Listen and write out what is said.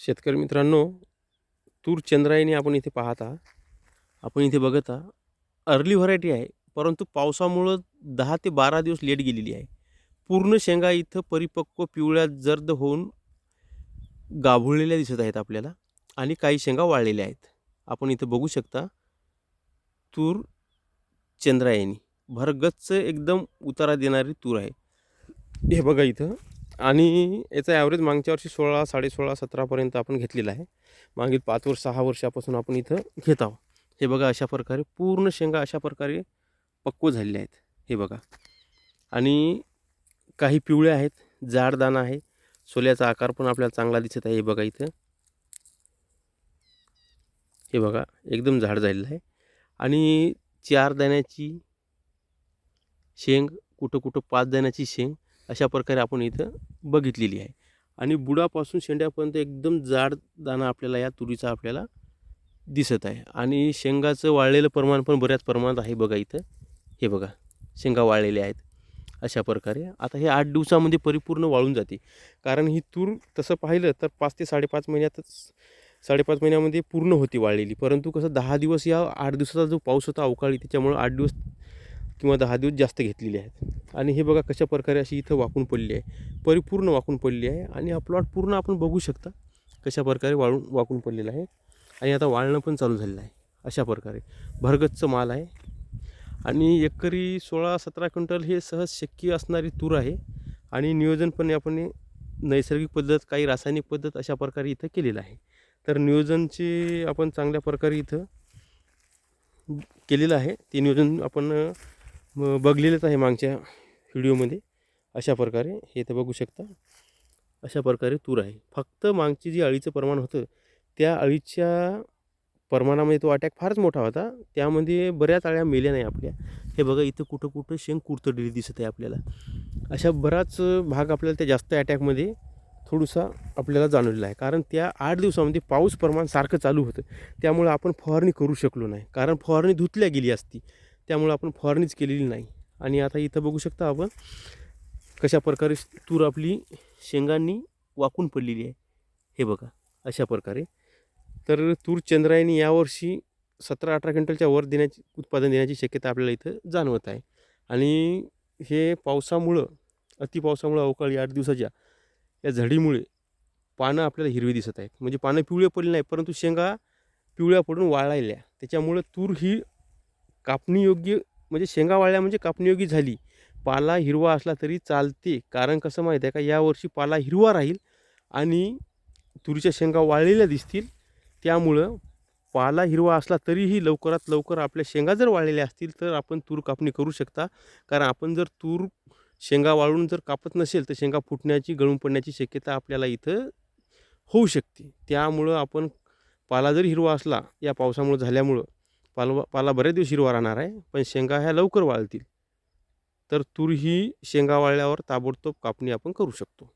शेतकरी मित्रांनो तूर चंद्रायणी आपण इथे पाहता आपण इथे बघता अर्ली व्हरायटी आहे परंतु पावसामुळं दहा ते बारा दिवस लेट गेलेली आहे. पूर्ण शेंगा इथं परिपक्व पिवळ्या जर्द होऊन गाभुळलेल्या दिसत आहेत आपल्याला आणि काही शेंगा वाळलेल्या आहेत. आपण इथं बघू शकता तूर चंद्रायणी भरगच्च एकदम उतारा देणारी तूर आहे. हे बघा इथं आणि याचा ॲव्हरेज मागच्या वर्षी सोळा साडेसोळा सतरापर्यंत आपण घेतलेला आहे. मागील पाच वर्ष सहा वर्षापासून आपण इथं घेत आहोत. हे बघा अशा प्रकारे पूर्ण शेंगा अशा प्रकारे पक्व झालेल्या आहेत. हे बघा. आणि काही पिवळ्या आहेत जाडदाणा आहे. सोल्याचा आकार पण आपल्याला चांगला दिसत आहे हे बघा इथं. हे बघा एकदम झाड झालेलं आहे. आणि चार दाण्याची शेंग कुठं कुठं पाच दाण्याची शेंग अशा प्रकारे आपण इथं बघितलेली आहे. आणि बुडापासून शेंड्यापर्यंत एकदम जाड दाणा आपल्याला या तुरीचा आपल्याला दिसत आहे. आणि शेंगाचं वाळलेलं प्रमाण पण बऱ्याच प्रमाणात आहे बघा इथं. हे बघा शेंगा वाळलेल्या आहेत. अशा प्रकारे. आता हे आठ दिवसामध्ये परिपूर्ण वाळून जाते. कारण ही तूर तसं पाहिलं तर पाच ते साडेपाच महिन्यातच साडेपाच महिन्यामध्ये पूर्ण होती वाळलेली. परंतु कसं दहा दिवस या आठ दिवसाचा जो पाऊस होता अवकाळी त्याच्यामुळं आठ दिवस किंवा दहा दिवस जास्त घेतलेले आहेत. आणि हे बघा कशा प्रकारे अशी इथं वाकून पडली आहे. परिपूर्ण वाकून पडली आहे. आणि हा प्लॉट पूर्ण आपण बघू शकता कशा प्रकारे वाळून वाकून पडलेला आहे. आणि आता वाळणं पण चालू झालेलं आहे. अशा प्रकारे. भरगच्च माल आहे. आणि एकरी सोळा सतरा क्विंटल हे सहज शक्य असणारी तूर आहे. आणि नियोजन पण आपण नैसर्गिक पद्धत काही रासायनिक पद्धत अशा प्रकारे इथं केलेलं आहे. तर नियोजनचे आपण चांगल्या प्रकारे इथं केलेलं आहे. ते नियोजन आपण मग बघलेलंच आहे मागच्या व्हिडिओमध्ये. अशा प्रकारे हे तर बघू शकता. अशा प्रकारे तूर आहे. फक्त मागची जी अळीचं प्रमाण होतं त्या अळीच्या प्रमाणामध्ये तो अटॅक फारच मोठा होता. त्यामध्ये बऱ्याच अळ्या मेल्या नाही आपल्या. हे बघा इथं कुठं कुठं शेंग कुरतडलेली दिसत आहे आपल्याला. अशा बराच भाग आपल्याला त्या जास्त अटॅकमध्ये थोडंसा आपल्याला जाणवलेला आहे. कारण त्या आठ दिवसामध्ये पाऊस प्रमाण सारखं चालू होतं. त्यामुळं आपण फवारणी करू शकलो नाही. कारण फवारणी धुतल्या गेली असती. त्यामुळं आपण फवारणीच केलेली नाही. आणि आता इथं बघू शकता आपण कशा प्रकारे तूर आपली शेंगांनी वाकून पडलेली आहे. हे बघा अशा प्रकारे. तर तूर चंद्रायणी यावर्षी सतरा अठरा क्विंटलच्या वर देण्याची उत्पादन देण्याची शक्यता आपल्याला इथं जाणवत आहे. आणि हे पावसामुळं अतिपावसामुळं अवकाळी आठ दिवसाच्या या झडीमुळे पानं आपल्याला हिरवी दिसत आहेत. म्हणजे पानं पिवळे पडले नाही परंतु शेंगा पिवळ्या पडून वाळायल्या. त्याच्यामुळं तूर ही कापणीयोग्य म्हणजे शेंगा वाळल्या म्हणजे कापणीयोग्य झाली. पाला हिरवा असला तरी चालते. कारण कसं माहीत आहे का? यावर्षी पाला हिरवा राहील आणि तुरीच्या शेंगा वाळलेल्या दिसतील. त्यामुळं पाला हिरवा असला तरीही लवकरात लवकर आपल्या शेंगा जर वाळलेल्या असतील तर आपण तूर कापणी करू शकता. कारण आपण जर तूर शेंगा वाळून जर कापत नसेल तर शेंगा फुटण्याची गळून पडण्याची शक्यता आपल्याला इथं होऊ शकते. त्यामुळं आपण पाला जर हिरवा असला या पावसामुळं झाल्यामुळं पालवा पाला बरेच दिवस हिरवा राहणार आहे पण शेंगा ह्या लवकर वाळतील. तर तूर ही शेंगा वाळल्यावर ताबडतोब कापणी आपण करू शकतो.